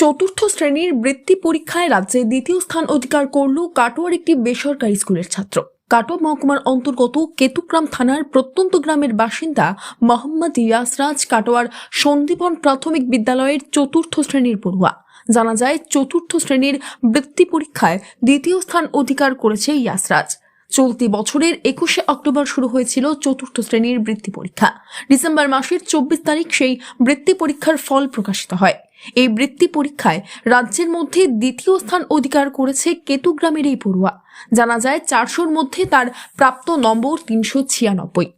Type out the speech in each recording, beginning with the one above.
চতুর্থ শ্রেণির বৃত্তি পরীক্ষায় রাজ্যে দ্বিতীয় স্থান অধিকার করল কাটোয়ার একটি বেসরকারি স্কুলের ছাত্র। কাটোয়া মহকুমার অন্তর্গত কেতুগ্রাম থানার প্রত্যন্ত গ্রামের বাসিন্দা মোহাম্মদ ইয়াসরাজ কাটোয়ার সন্দীপন প্রাথমিক বিদ্যালয়ের চতুর্থ শ্রেণির পড়ুয়া। জানা যায়, চতুর্থ শ্রেণির বৃত্তি পরীক্ষায় দ্বিতীয় স্থান অধিকার করেছে ইয়াসরাজ। চলতি বছরের একুশে অক্টোবর শুরু হয়েছিল চতুর্থ শ্রেণির বৃত্তি পরীক্ষা। ডিসেম্বর মাসের চব্বিশ তারিখ সেই বৃত্তি পরীক্ষার ফল প্রকাশিত হয়। এই বৃত্তি পরীক্ষায় রাজ্যের মধ্যে দ্বিতীয় স্থান অধিকার করেছে কেতুগ্রামের এই পড়ুয়া। জানা যায়, চারশোর মধ্যে তার প্রাপ্ত নম্বর তিনশো ছিয়ানব্বই।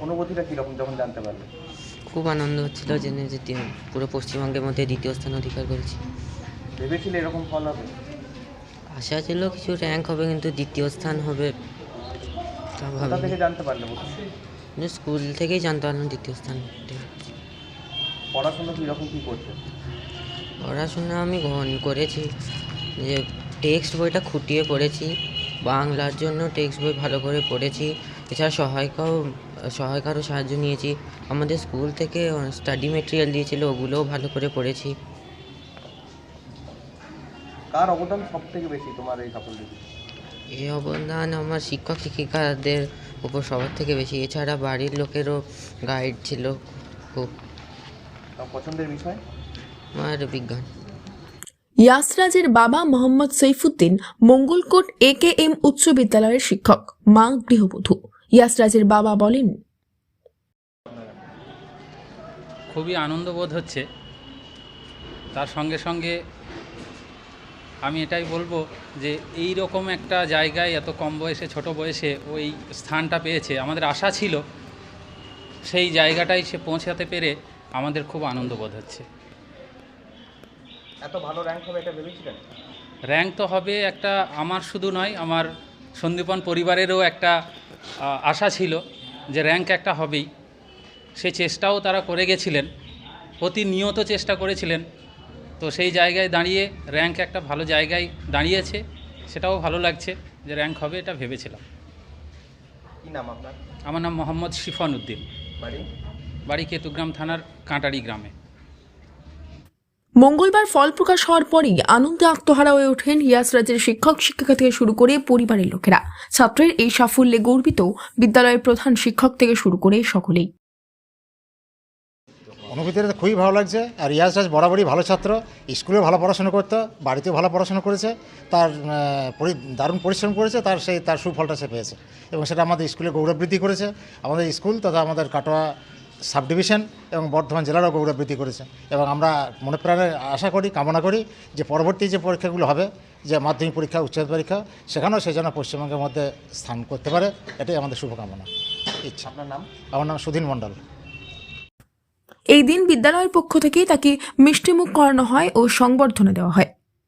অনুভূতিটা কীরকম যখন জানতে পারলে? খুব আনন্দ হচ্ছিল জেনে যে পুরো পশ্চিমবঙ্গের মধ্যে দ্বিতীয় স্থান অধিকার করেছি। ভেবেছিলে এরকম ফল হবে? আশা ছিল কিছু র্যাঙ্ক হবে কিন্তু দ্বিতীয় স্থান হবে তা কোথা ভাবিনি। জানতে পারলে প্রথম? কিন্তু স্কুল থেকেই জানতে পারলাম দ্বিতীয় স্থান পড়াশোনা কীরকম কী করছে? পড়াশোনা আমি গ্রহণ করেছি। যে টেক্সট বইটা খুঁটিয়ে পড়েছি। বাংলার জন্য টেক্সট বই ভালো করে পড়েছি। এছাড়া সহায়িকাও সহায়িকারও সাহায্য নিয়েছি। আমাদের স্কুল থেকে স্টাডি মেটেরিয়াল দিয়েছিল ওগুলোও ভালো করে পড়েছি। কার অবদান সব থেকে বেশি তোমার এই সাফল্যে এই অবদান আমার শিক্ষক শিক্ষিকাদের উপর সবার থেকে বেশি। এছাড়া বাড়ির লোকেরও গাইড ছিল খুব। তোমার পছন্দের বিষয়? আমার বিজ্ঞান। ইয়াসরাজের বাবা Mohammad Saifuddin Mangalkot A K M উচ্চ বিদ্যালয়ের শিক্ষক মা গৃহবধূ। ইয়াসরাজের বাবা বলেন খুবই আনন্দ বোধ হচ্ছে। তার সঙ্গে সঙ্গে আমি এটাই বলব যে এই রকম একটা জায়গায় এত কম বয়সে ছোট বয়সে ওই স্থানটা পেয়েছে। আমাদের আশা ছিল সেই জায়গাটায় সে পৌঁছাতে পেরে আমাদের খুব আনন্দ বোধ হচ্ছে। এত ভালো র্যাঙ্ক হবে এটা ভেবেছিলেন? র্যাঙ্ক তো হবে একটা আমার শুধু নয় আমার সন্দীপন পরিবারেরও একটা আশা ছিল যে র্যাঙ্ক একটা হবেই। সে চেষ্টাও তারা করে গেছিলেন প্রতিনিয়ত চেষ্টা করেছিলেন। তো সেই জায়গায় দাঁড়িয়ে র্যাঙ্ক একটা ভালো জায়গায় দাঁড়িয়েছে সেটাও ভালো লাগছে যে র্যাঙ্ক হবে এটা ভেবেছিলাম। কী নাম আপনার? আমার নাম মোহাম্মদ শিফান উদ্দিন। বাড়ি? বাড়ি কেতুগ্রাম থানার কাঁটারি গ্রামে। মঙ্গলবার ফল প্রকাশ হওয়ার পরেই আনন্দে আত্মহারা হয়ে ওঠেন ইয়াসরাজের শিক্ষক শিক্ষিকা থেকে শুরু করে পরিবারের লোকেরা। ছাত্রের এই সাফল্যে গর্বিত বিদ্যালয়ের প্রধান শিক্ষক থেকে শুরু করে সকলেই। অনুভূতিটা খুবই ভালো লাগছে। আর ইয়াস রাজ বরাবরই ভালো ছাত্র। স্কুলেও ভালো পড়াশোনা করতো, বাড়িতেও ভালো পড়াশোনা করেছে। তার দারুণ পরিশ্রম করেছে। তার সেই, তার সুফলটা সে পেয়েছে। এবং সেটা আমাদের স্কুলে গৌরব বৃদ্ধি করেছে। আমাদের স্কুল তথা আমাদের কাটোয়া সাব ডিভিশন এবং বর্ধমান জেলারও গৌরব বৃদ্ধি করেছে। এবং আমরা মনে প্রাণে আশা করি কামনা করি যে পরবর্তী যে পরীক্ষাগুলো হবে যে মাধ্যমিক পরীক্ষা উচ্চ পরীক্ষা সেখানেও সে যেন পশ্চিমবঙ্গের মধ্যে স্থান করতে পারে এটাই আমাদের শুভকামনা। ইচ্ছা। আপনার নাম? আমার নাম সুধীন মণ্ডল। এই দিন বিদ্যালয়ের পক্ষ থেকে তাকে মিষ্টিমুখ করানো হয় ও সংবর্ধনা দেওয়া হয়।